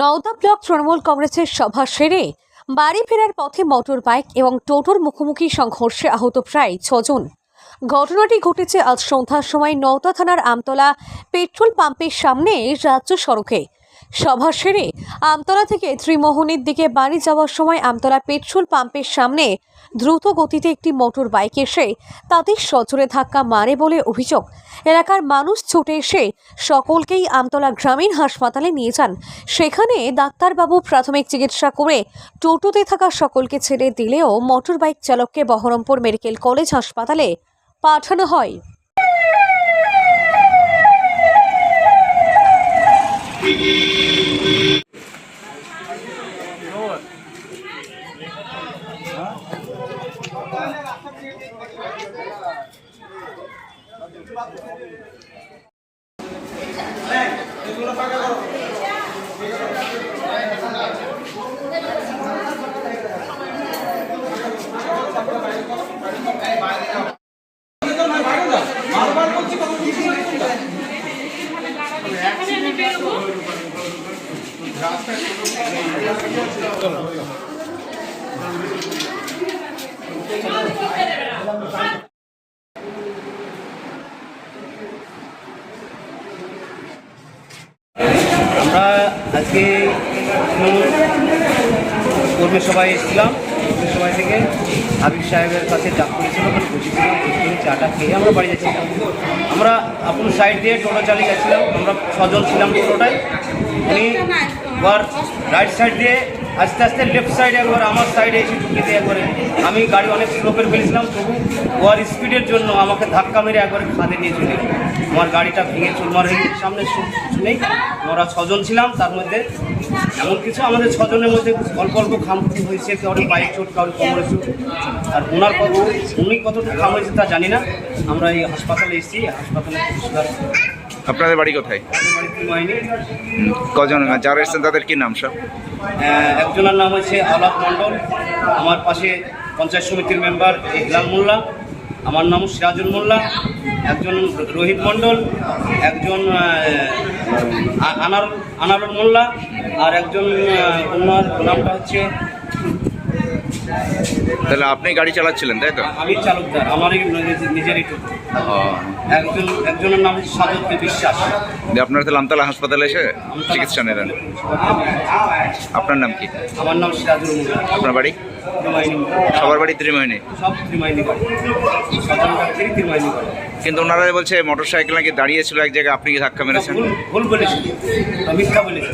Nowda block Trinamool কংগ্রেসের সভা সেরে বাড়ি ফেরার পথে মোটর বাইক এবং টোটোর মুখোমুখি সংঘর্ষে আহত প্রায় ছজন। ঘটনাটি ঘটেছে আজ সন্ধ্যার সময় নওদা থানার আমতলা পেট্রোল পাম্পের সামনে রাজ্য সড়কে। সভা সেরে আমতলা থেকে ত্রিমোহনের দিকে বাড়ি যাওয়ার সময় আমতলা পেট্রোল পাম্পের সামনে দ্রুত গতিতে একটি মোটর বাইক এসে তাদের সজোরে ধাক্কা মারে বলে অভিযোগ। এলাকার মানুষ ছুটে এসে সকলকেই আমতলা গ্রামীণ হাসপাতালে নিয়ে যান। সেখানে ডাক্তারবাবু প্রাথমিক চিকিৎসা করে টোটোতে থাকা সকলকে ছেড়ে দিলেও মোটর বাইক চালককে বহরমপুর মেডিকেল কলেজ হাসপাতালে পাঠানো হয়। এগুলো পাকা করো মারবার বলছি কত কিছু আমরা আজকে কর্মী সভায় এসেছিলাম। কর্মী সভায় থেকে হাবিব সাহেবের কাছে চাপ করেছিল, ওখানে বসেছিলাম বসে চাটা খেয়ে আমরা বাড়ি যাচ্ছিলাম। আমরা আপন সাইড দিয়ে টোটো চালিয়ে যাচ্ছিলাম। আমরা ছজন ছিলাম টোটোটায়। উনি ওর রাইট সাইড দিয়ে আস্তে আস্তে লেফট সাইডে একবার আমার সাইডে এসে ঢুকে দিয়ে একবারে আমি গাড়ি অনেক স্লো করে ফেলেছিলাম, তবু ওয়ার স্পিডের জন্য আমাকে ধাক্কা মেরে একবারে খাদে নিয়ে চলে আমার গাড়িটা ভেঙে চুরমার হয়ে গেছে, সামনে কিছু নেই। আমরা ছজন ছিলাম, তার মধ্যে এমন কিছু, আমাদের ছজনের মধ্যে অল্প অল্প খামতি হয়েছে, কারোর বাইক চোট, কারোর কোমরে চোট। আর ওনার কত উনি কতটুকু খাম হয়েছে তা জানি না। আমরা এই হাসপাতালে এসেছি, হাসপাতালে আপনাদের বাড়ি কোথায়? কজন? যারা এসেছেন, তাদের কি নাম সব একজনের নাম হচ্ছে আলাপ মণ্ডল। আমার পাশে পঞ্চায়েত সমিতির মেম্বার ইকলাল মোল্লা। আমার নাম সিরাজুল মোল্লা। একজন রোহিত মণ্ডল, একজন আনার আনারুল মোল্লা, আর একজন ওনার নামটা হচ্ছে তাহলে আপনি গাড়ি চালাচ্ছিলেন তাই তো? আমি চালকদার আমারই নিজেরই টোটো। একজন একজনের নাম বিশ্বাস। দিয়ে আপনারা তাহলে আমতলা হাসপাতালে এসে চিকিৎসা নিলেন? আপনার নাম কি? আমার নাম সিরাজুল আপনার বাড়ি? সবার বাড়ি সব ত্রিমাইনি কিন্তু ওনারা বলছে মোটর সাইকেল নাকি দাঁড়িয়েছিল এক জায়গায় আপনি কি ধাক্কা মেরেছেন? ভুল ভুল বলেছি। মিথ্যা বলেছি।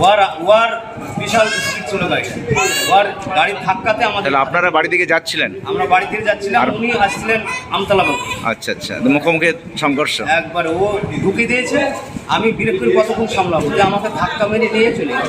ওয়ার ওয়ার বিশাল ছিল গাড়িটা গাড়ির ধাক্কাতে আমাদের তাহলে আপনারা বাড়ি থেকে যাচ্ছিলেন? আমরা বাড়ি থেকে যাচ্ছিলাম আর- উনি আসছিলেন আমতলা বাবু। আচ্ছা আচ্ছা তো মুখোমুখি সংঘর্ষ। একবার ও ঢুকে দিয়েছে আমি বিরক্ত করে কতক্ষণ সামলাবো? যে আমাকে ধাক্কা মেরে নিয়ে চলে গেল।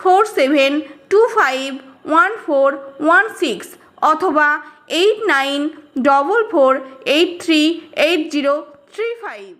four seven two five one four one six অথবা eight nine double four eight three eight zero three five